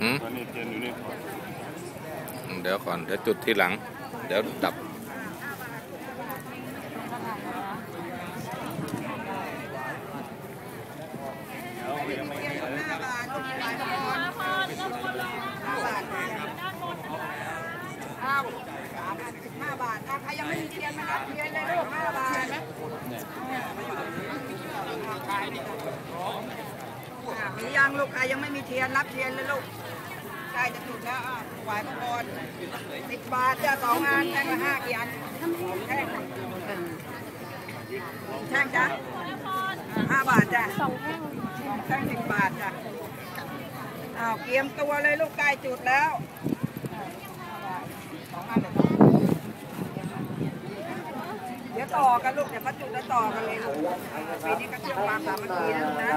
เดี๋ยวก่อน เดี๋ยวจุดที่หลัง เดี๋ยวดับอ้าวห้าบาทอะใครยังไม่มีเทียนมารับเทียนเลยลูกห้าบาทอะมียังลูกใครยังไม่มีเทียนรับเทียนเลยลูก แล้วอะไหวพระพรสิบบาทจะสองงานแท่งละห้ากี่อันแท่งแท่งจ้ะห้าบาทจ้ะสองแท่งสองแท่งสิบบาทจ้ะอ้าวเตรียมตัวเลยลูกใกล้จุดแล้วสองอันเลยเดี๋ยวต่อกันลูกเดี๋ยวพัดจุดแล้วต่อกันเลยลูกปีนี้ก็เชื่อมความสามัคคีนะลูกนะ